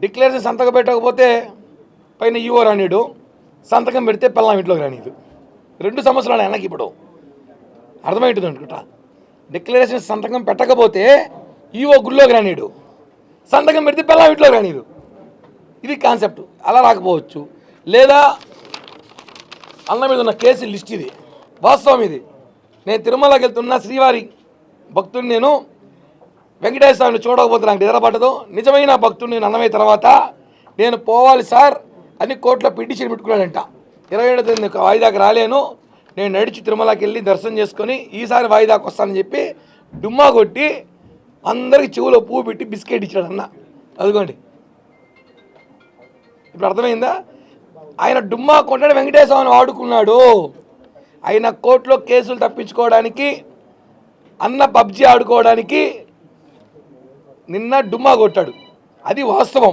Declaration సంతకం పెట్టకపోతే పైన ఈవో రానీడు సంతకం పెడితే పిల్లం ఇంట్లోకి రానీదు. రెండు సంవత్సరాలు వెనక్కి ఇప్పుడు. అర్థమవుతుంది అనుకుంటా? డిక్లరేషన్ సంతకం పెట్టకపోతే ఈవో గుళ్ళోకి రానీడు. సంతకం పెడితే పిల్లం ఇంట్లోకి రానీదు. ఇది కాన్సెప్ట్. అలా రాకపోవచ్చు. లేదా అన్న మీద ఉన్న కేసు లిస్ట్ ఇది. వాస్తవం ఇది. నేను తిరుమలకి వెళ్తున్న శ్రీవారి భక్తుని నేను వెంకటేశ్వర స్వామిని చూడకపోతే నాకు నిద్రపడదు నిజమైన భక్తుడు నేను అన్నమైన తర్వాత నేను పోవాలి సార్ అని కోర్టులో పిటిషన్ పెట్టుకున్నాడంట. ఇరవై ఏడో తేదీ వాయిదాకి రాలేను. నేను నడిచి తిరుమలకి వెళ్ళి దర్శనం చేసుకొని ఈసారి వాయిదాకి వస్తానని చెప్పి డుమ్మా కొట్టి అందరికి చెవులో పువ్వు పెట్టి బిస్కెట్ ఇచ్చాడు అన్న. అదిగోండి. ఇప్పుడు అర్థమైందా? ఆయన డుమ్మా కొట్టాడు వెంకటేశ్వరని వాడుకున్నాడు. ఆయన కోర్టులో కేసులు తప్పించుకోవడానికి అన్న పబ్జి ఆడుకోవడానికి నిన్న డుమ్మా కొట్టాడు. అది వాస్తవం.